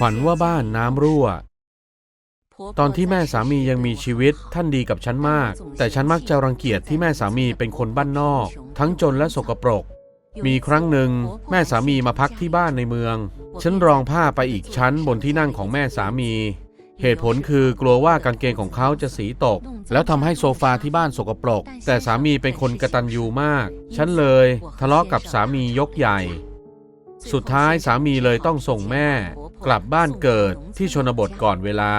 ฝันว่าบ้านน้ำรั่ว ตอนที่แม่สามียังมีชีวิตท่านดีกับฉันมาก แต่ฉันมักจะรังเกียจที่แม่สามีเป็นคนบ้านนอก ทั้งจนและสกปรก มีครั้งหนึ่ง แม่สามีมาพักที่บ้านในเมือง ฉันรองผ้าไปอีกชั้นบนที่นั่งของแม่สามี เหตุผลคือกลัวว่ากางเกงของเขาจะสีตก แล้วทำให้โซฟาที่บ้านสกปรก แต่สามีเป็นคนกระตันยูมาก ฉันเลยทะเลาะกับสามียกใหญ่ สุดท้ายสามีเลยต้องส่งแม่ กลับบ้านเกิดที่ชนบทก่อนเวลา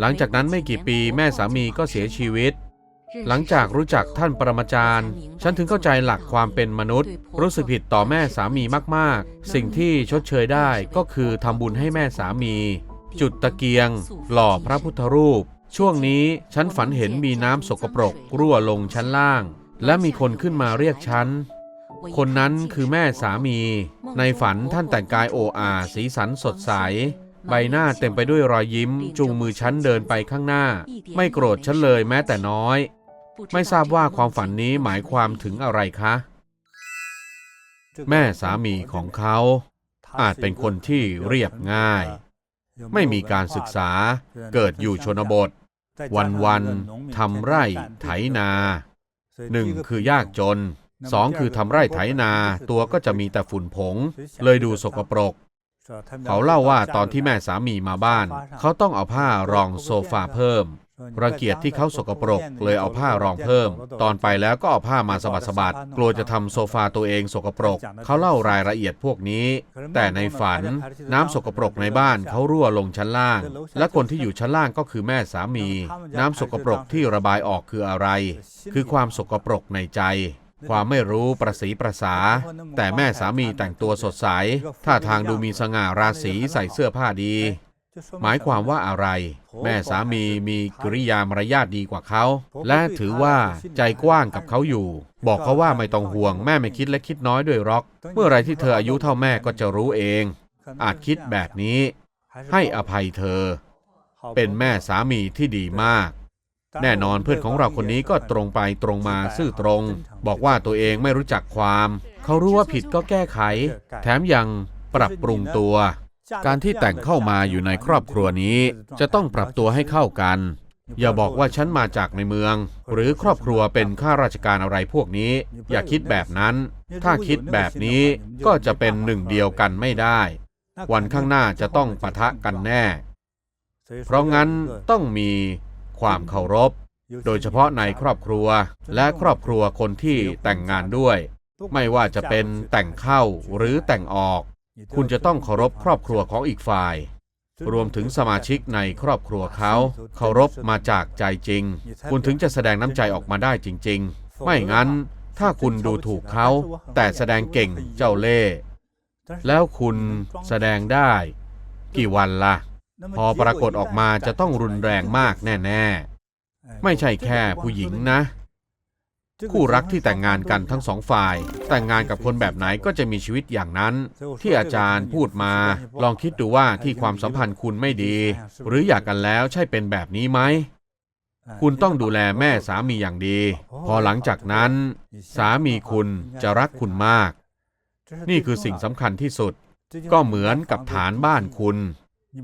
หลังจากนั้นไม่กี่ปีแม่สามีก็เสียชีวิต หลังจากรู้จักท่านปรมาจารย์ ฉันถึงเข้าใจหลักความเป็นมนุษย์ รู้สึกผิดต่อแม่สามีมากๆ สิ่งที่ชดเชยได้ก็คือทำบุญให้แม่สามี จุดตะเกียง หล่อพระพุทธรูป ช่วงนี้ฉันฝันเห็นมีน้ำสกปรกรั่วลงชั้นล่าง และมีคนขึ้นมาเรียกฉัน คนนั้นคือแม่สามี ในฝันท่านแต่งกายโออาสีสันสดใส ใบหน้าเต็มไปด้วยรอยยิ้ม จูงมือฉันเดินไปข้างหน้า ไม่โกรธฉันเลยแม้แต่น้อย ไม่ทราบว่าความฝันนี้หมายความถึงอะไรคะ แม่สามีของเขา อาจเป็นคนที่เรียบง่าย ไม่มีการศึกษา เกิดอยู่ชนบท วันๆทำไร่ไถนาหนึ่งคือยากจน สองคือทำไร่ไถนาตัวก็จะมีแต่ฝุ่นผง เลยดูสกปรก เขาเล่าว่าตอนที่แม่สามีมาบ้าน เขาต้องเอาผ้ารองโซฟาเพิ่มรังเกียจที่เขาสกปรก เลยเอาผ้ารองเพิ่ม ตอนไปแล้วก็เอาผ้ามาสะบัดสะบัดกลัวจะทำโซฟาตัวเองสกปรก เขาเล่ารายละเอียดพวกนี้ แต่ในฝันน้ำสกปรกในบ้านเขารั่วลงชั้นล่าง และคนที่อยู่ชั้นล่างก็คือแม่สามี น้ำสกปรกที่ระบายออกคืออะไร คือความสกปรกในใจ ความไม่รู้ประสีประสา แต่แม่สามีแต่งตัวสดใสท่าทางดูมีสง่าราศีใส่เสื้อผ้าดี หมายความว่าอะไร แม่สามีมีกิริยามารยาทดีกว่าเขา และถือว่าใจกว้างกับเขาอยู่ บอกเขาว่าไม่ต้องห่วงแม่ไม่คิดและคิดน้อยด้วยหรอก เมื่อไรที่เธออายุเท่าแม่ก็จะรู้เอง อาจคิดแบบนี้ ให้อภัยเธอ เป็นแม่สามีที่ดีมาก แน่นอนเพื่อนของเราคนนี้ก็ตรงไปตรงมาซื่อตรง บอกว่าตัวเองไม่รู้จักความ เขารู้ว่าผิดก็แก้ไข แถมยังปรับปรุงตัว การที่แต่งเข้ามาอยู่ในครอบครัวนี้ จะต้องปรับตัวให้เข้ากัน อย่าบอกว่าฉันมาจากในเมือง หรือครอบครัวเป็นข้าราชการอะไรพวกนี้ อย่าคิดแบบนั้น ถ้าคิดแบบนี้ก็จะเป็นหนึ่งเดียวกันไม่ได้ วันข้างหน้าจะต้องปะทะกันแน่ เพราะงั้นต้องมี ความเคารพ โดยเฉพาะในครอบครัวและครอบครัวคนที่แต่งงานด้วย ไม่ว่าจะเป็นแต่งเข้าหรือแต่งออก คุณจะต้องเคารพครอบครัวของอีกฝ่าย รวมถึงสมาชิกในครอบครัวเขา เคารพมาจากใจจริง คุณถึงจะแสดงน้ำใจออกมาได้จริง ๆ ไม่งั้น ถ้าคุณดูถูกเขา แต่แสดงเก่งเจ้าเล่ห์แล้วคุณแสดงได้ กี่วันล่ะ พอปรากฏออกมาจะต้องรุนแรงมากแน่ๆ ไม่ใช่แค่ผู้หญิงนะ คู่รักที่แต่งงานกันทั้งสองฝ่าย แต่งงานกับคนแบบไหนก็จะมีชีวิตอย่างนั้น ที่อาจารย์พูดมา ลองคิดดูว่าที่ความสัมพันธ์คุณไม่ดี หรืออยากกันแล้วใช่เป็นแบบนี้ไหมคุณต้องดูแลแม่สามีอย่างดี พอหลังจากนั้น สามีคุณจะรักคุณมาก นี่คือสิ่งสำคัญที่สุด ก็เหมือนกับฐานบ้านคุณ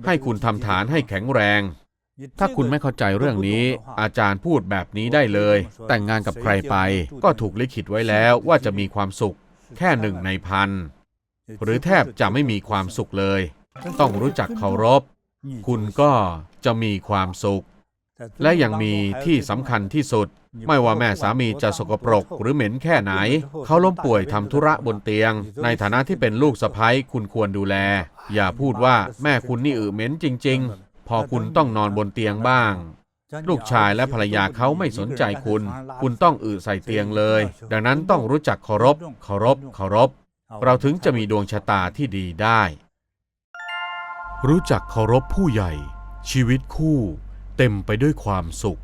ให้คุณทำฐานให้แข็งแรง ถ้าคุณไม่เข้าใจเรื่องนี้ อาจารย์พูดแบบนี้ได้เลย แต่งงานกับใครไป ก็ถูกลิขิตไว้แล้วว่าจะมีความสุข แค่หนึ่งในพัน หรือแทบจะไม่มีความสุขเลย ต้องรู้จักเคารพ คุณก็จะมีความสุข และยังมีที่สำคัญที่สุด ไม่ว่าแม่สามีจะสกปรกหรือเหม็นแค่ไหน เขาล้มป่วยทำธุระบนเตียง ในฐานะที่เป็นลูกสะใภ้คุณควรดูแล อย่าพูดว่าแม่คุณนี่อึเหม็นจริง ๆ พอคุณต้องนอนบนเตียงบ้าง ลูกชายและภรรยาเขาไม่สนใจคุณ คุณต้องอึใส่เตียงเลย ดังนั้นต้องรู้จักเคารพ เคารพ เคารพ เราถึงจะมีดวงชะตาที่ดีได้ รู้จักเคารพผู้ใหญ่ ชีวิตคู่ เต็มไปด้วยความสุข